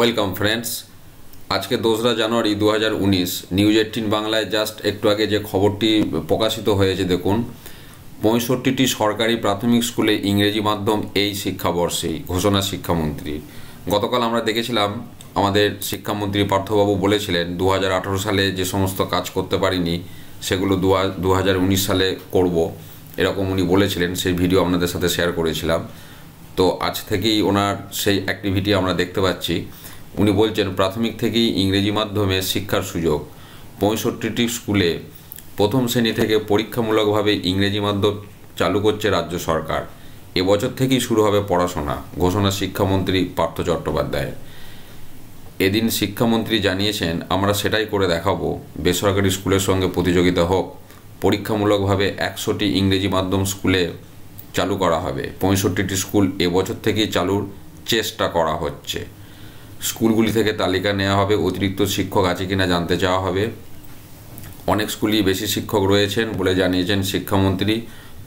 Welcome friends আজকে দোসরা জানুয়ারি দু হাজার উনিশ নিউজ এইটিন বাংলায় জাস্ট একটু আগে যে খবরটি প্রকাশিত হয়েছে, দেখুন। পঁয়ষট্টিটি সরকারি প্রাথমিক স্কুলে ইংরেজি মাধ্যম এই শিক্ষাবর্ষেই ঘোষণা শিক্ষামন্ত্রীর গতকাল আমরা দেখেছিলাম, আমাদের শিক্ষামন্ত্রী পার্থবাবু বলেছিলেন দু হাজার আঠেরো সালে যে সমস্ত কাজ করতে পারিনি, সেগুলো দু হাজার উনিশ সালে করব। এরকম উনি বলেছিলেন, সেই ভিডিও আপনাদের সাথে শেয়ার করেছিলাম। তো আজ থেকেই ওনার সেই অ্যাক্টিভিটি আমরা দেখতে পাচ্ছি। উনি বলছেন, প্রাথমিক থেকেই ইংরেজি মাধ্যমে শিক্ষার সুযোগ। পঁয়ষট্টিটি স্কুলে প্রথম শ্রেণি থেকে পরীক্ষামূলকভাবে ইংরেজি মাধ্যম চালু করছে রাজ্য সরকার। এবছর থেকেই শুরু হবে পড়াশোনা, ঘোষণা শিক্ষামন্ত্রী পার্থ চট্টোপাধ্যায়ের। এদিন শিক্ষামন্ত্রী জানিয়েছেন, আমরা সেটাই করে দেখাবো। বেসরকারি স্কুলের সঙ্গে প্রতিযোগিতা হোক। পরীক্ষামূলকভাবে একশোটি ইংরেজি মাধ্যম স্কুলে চালু করা হবে। পঁয়ষট্টিটি স্কুল এবছর থেকেই চালুর চেষ্টা করা হচ্ছে। স্কুলগুলি থেকে তালিকা নেওয়া হবে, অতিরিক্ত শিক্ষক আছে কিনা জানতে চাওয়া হবে। অনেক স্কুলই বেশি শিক্ষক রয়েছেন বলে জানিয়েছেন শিক্ষামন্ত্রী।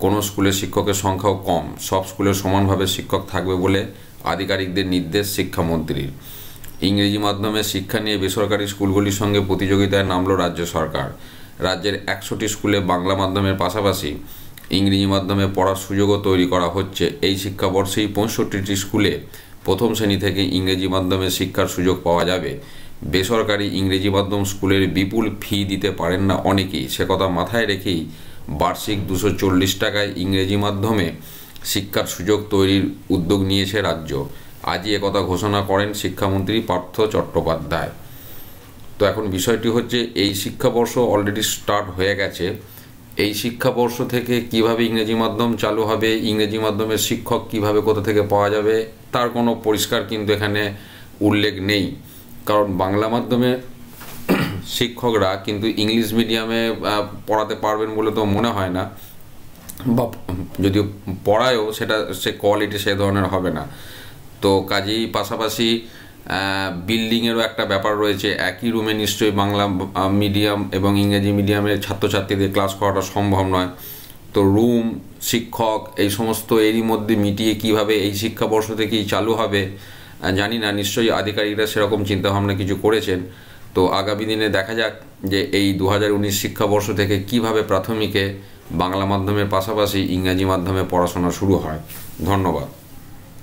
কোনো স্কুলের শিক্ষকের সংখ্যাও কম, সব স্কুলে সমানভাবে শিক্ষক থাকবে বলে আধিকারিকদের নির্দেশ শিক্ষামন্ত্রীর। ইংরেজি মাধ্যমে শিক্ষা নিয়ে বেসরকারি স্কুলগুলির সঙ্গে প্রতিযোগিতায় নামল রাজ্য সরকার। রাজ্যের একশোটি স্কুলে বাংলা মাধ্যমের পাশাপাশি ইংরেজি মাধ্যমে পড়ার সুযোগও তৈরি করা হচ্ছে। এই শিক্ষাবর্ষেই পঁয়ষট্টিটি স্কুলে প্রথম শ্রেণি থেকে ইংরেজি মাধ্যমে শিক্ষার সুযোগ পাওয়া যাবে। বেসরকারি ইংরেজি মাধ্যম স্কুলের বিপুল ফি দিতে পারেন না অনেকেই। সে কথা মাথায় রেখেই বার্ষিক দুশো চল্লিশ টাকায় ইংরেজি মাধ্যমে শিক্ষার সুযোগ তৈরির উদ্যোগ নিয়েছে রাজ্য। আজই একথা ঘোষণা করেন শিক্ষামন্ত্রী পার্থ চট্টোপাধ্যায়। তো এখন বিষয়টি হচ্ছে, এই শিক্ষাবর্ষ অলরেডি স্টার্ট হয়ে গেছে। এই শিক্ষাবর্ষ থেকে কীভাবে ইংরেজি মাধ্যম চালু হবে, ইংরেজি মাধ্যমের শিক্ষক কীভাবে কোথা থেকে পাওয়া যাবে, তার কোনো পরিষ্কার কিন্তু এখানে উল্লেখ নেই। কারণ বাংলা মাধ্যমে শিক্ষকরা কিন্তু ইংলিশ মিডিয়ামে পড়াতে পারবেন বলে তো মনে হয় না। বা যদিও পড়ায়ও সেটা, সে কোয়ালিটি সে ধরনের হবে না। তো কাজেই পাশাপাশি বিল্ডিংয়েরও একটা ব্যাপার রয়েছে। একই রুমে নিশ্চয়ই বাংলা মিডিয়াম এবং ইংরেজি মিডিয়ামের ছাত্রছাত্রীদের ক্লাস করাটা সম্ভব নয়। তো রুম শিক্ষক, এই সমস্ত এরই মধ্যে মিটিয়ে কীভাবে এই শিক্ষাবর্ষ থেকেই চালু হবে জানি না। নিশ্চয়ই আধিকারিকরা সেরকম চিন্তাভাবনা কিছু করেছেন। তো আগামী দিনে দেখা যাক যে এই দু হাজার উনিশ শিক্ষাবর্ষ থেকে কীভাবে প্রাথমিকে বাংলা মাধ্যমের পাশাপাশি ইংরাজি মাধ্যমে পড়াশোনা শুরু হয়। ধন্যবাদ।